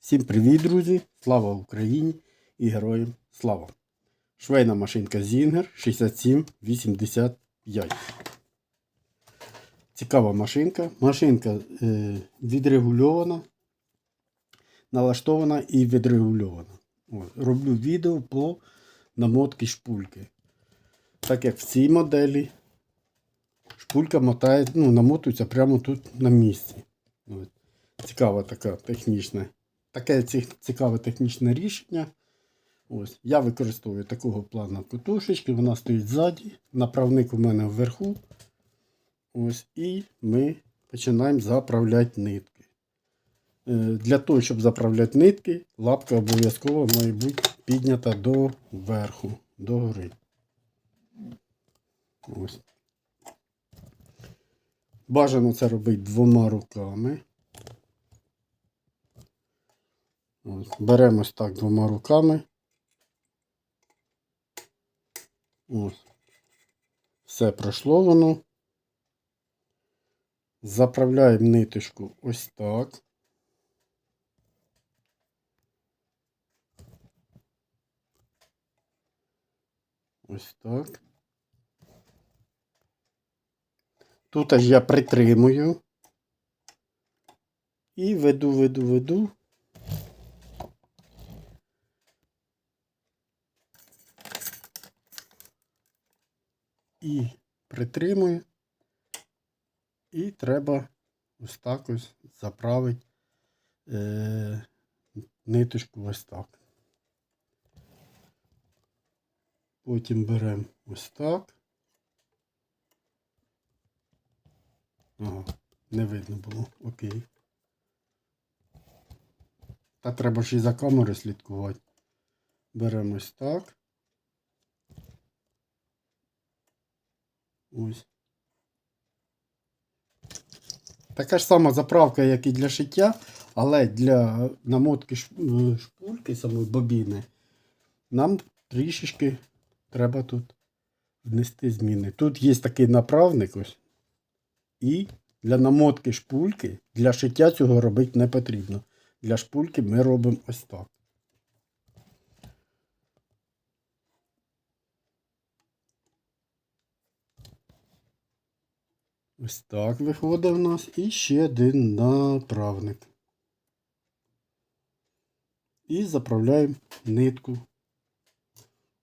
Всім привіт, друзі! Слава Україні і героям слава! Швейна машинка Зінгер 6785. Цікава машинка. Машинка е, відрегульована, налаштована і відрегульована. От. Роблю відео по намотки шпульки. Так як в цій моделі шпулька мотає, ну, намотується прямо тут на місці. От. Цікава така технічна. Таке цікаве технічне рішення. Ось. Я використовую такого плану катушечки, вона стоїть ззаді, направник у мене вверху. Ось, і ми починаємо заправляти нитки. Е, Для того, щоб заправляти нитки, лапка обов'язково має бути піднята до верху, до гори. Ось. Бажано це робити двома руками. Ось, Беремо ось так двома руками. Ось. Все пройшло воно. Заправляємо ниточку ось так. Ось так. Тут я притримую. І веду, веду, веду. і притримую. І треба ось так ось заправити е, ниточку ось так. Потім беремо ось так. Ага, не видно було. Окей. Та треба ж і за камерою слідкувати. Беремо ось так. Ось. Така ж сама заправка, як і для шиття, але для намотки е, шпульки самої бобіни нам трішечки треба тут внести зміни. Тут є такий направник ось. І для намотки шпульки, для шиття цього робити не потрібно. Для шпульки ми робимо ось так. Ось так виходить в нас. І ще один направник. І заправляємо нитку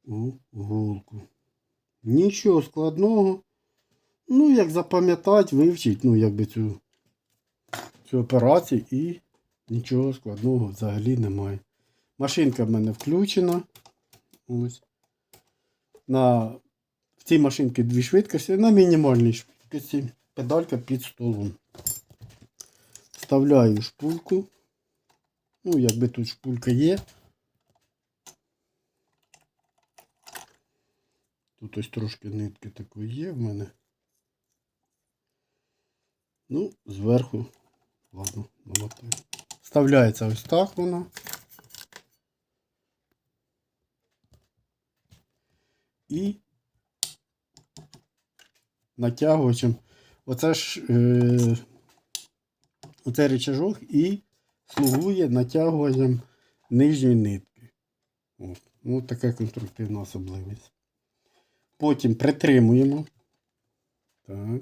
у голку. Нічого складного. Ну, як запам'ятати, вивчити, ну, якби цю, цю операцію і нічого складного взагалі немає. Машинка в мене включена. Ось. На, в цій машинці дві швидкості, на мінімальній швидкості. Педалька під столом. Вставляю шпульку. Ну, якби тут шпулька є. Тут ось трошки нитки такої є в мене. Ну, зверху, ладно, намотаю. Вставляється ось так вона. І натягувачем. Оце ж е, оцей рычажок і слугує натягуванням нижньої нитки. От. Ну, така конструктивна особливість. Потім притримуємо. Так.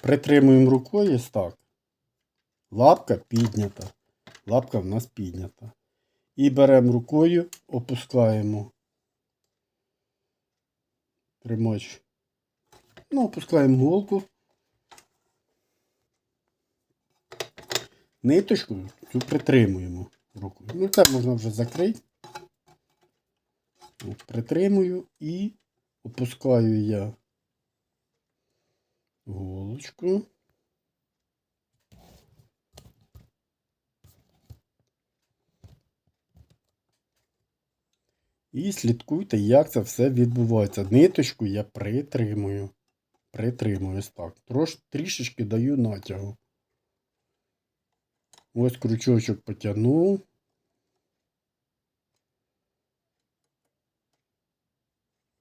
Притримуємо рукою ось так. Лапка піднята. Лапка в нас піднята. І беремо рукою, опускаємо тримач. Ну, опускаємо голку. Ниточку цю притримуємо рукою. Ну, це можна вже закрити. От, притримую і опускаю я голочку. І слідкуйте, як це все відбувається. Ниточку я притримую. Притримую ось так. Трош, трішечки даю натягу. Ось крючочок потягнув.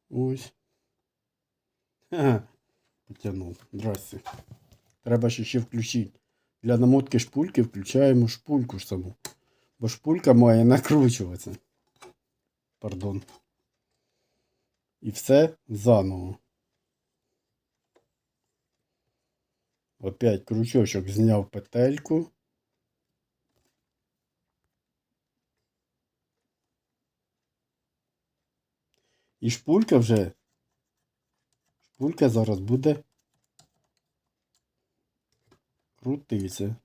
Ось. Ха, потягнув. Здрасте. Треба ще ще включити для намотки шпульки включаємо шпульку саму. Бо шпулька має накручуватися. Пардон. І все заново. Опять крючочок зняв петельку. І шпулька вже. Шпулька зараз буде крутитися.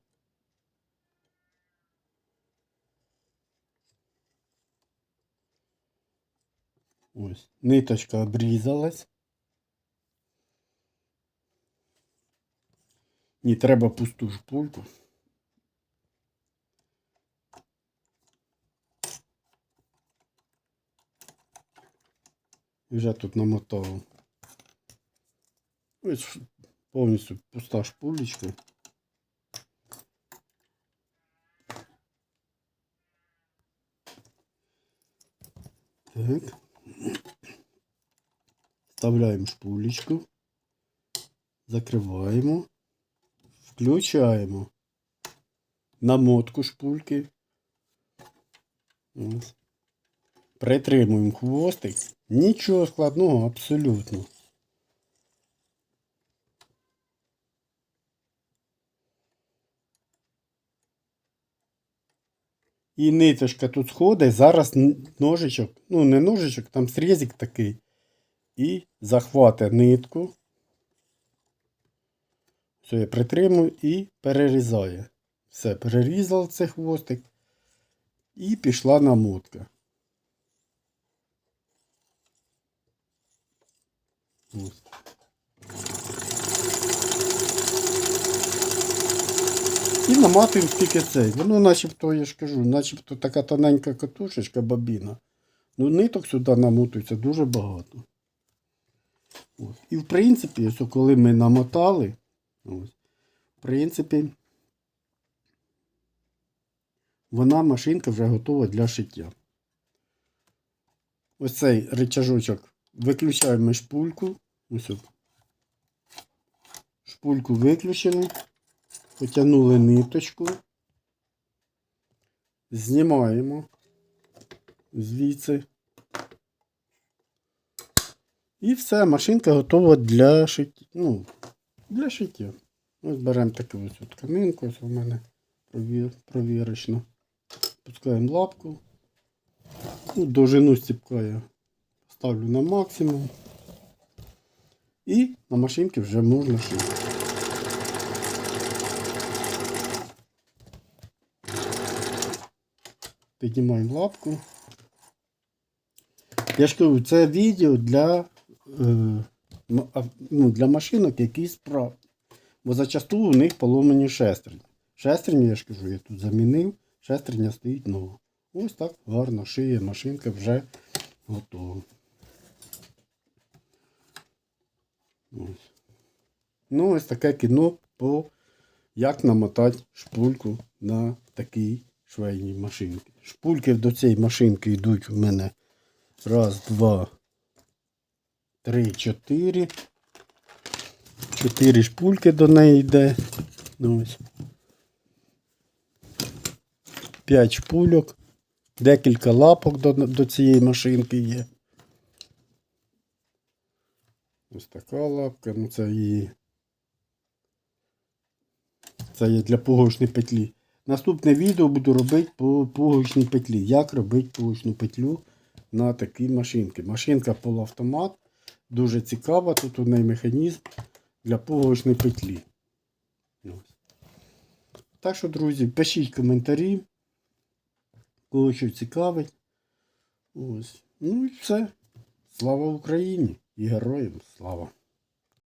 Ось, ниточка обрізалась. Ні, треба пусту шпульку. Вже тут намотав. Ось повністю пуста шпулечка. Так. Вставляємо шпулечку. Закриваємо. Включаємо намотку шпульки. Притримуємо хвостик. Нічого складного абсолютно. І ниточка тут сходить, зараз ножичок, ну не ножичок, там срізик такий. І захватить нитку. Все, я притримую і перерізаю. Все, перерізав цей хвостик. І пішла намотка. Ось. І наматуємо тільки цей. Воно начебто, я ж кажу, начебто така тоненька катушечка бобіна. Ну, ниток сюди намотується дуже багато. Ось. І в принципі, коли ми намотали, ось, в принципі, вона машинка вже готова для шиття. Ось цей рычажочок виключаємо шпульку. Ось. Шпульку виключили. Потягнули ниточку. Знімаємо звідси. І все, машинка готова для шиття. Ну, для шиття. Ось беремо таку ось тканинку, ось у мене провірочно. Пускаємо лапку. Ну, довжину стіпка я ставлю на максимум. І на машинці вже можна шити. Піднімаємо лапку. Я ж кажу, це відео для, е, ну, для машинок, які справді. Бо зачасту у них поломані шестерні. Шестерні, я ж кажу, я тут замінив, шестерня стоїть нова. Ось так гарно шиє машинка вже готова. Ось. Ну, ось таке кіно по як намотати шпульку на такій швейній машинці. Шпульки до цієї машинки йдуть у мене раз, два, три, чотири. Чотири шпульки до неї йде. Ну, ось. П'ять шпульок. Декілька лапок до, до цієї машинки є. Ось така лапка, ну це її. Це є для пуговичної петлі. Наступне відео буду робити по пуговичній петлі. Як робити пуговичну петлю на такій машинці. Машинка полуавтомат. Дуже цікава. Тут у неї механізм для пуговичної петлі. Так що, друзі, пишіть коментарі. коли що цікавить. Ось. Ну і все. Слава Україні і героям слава!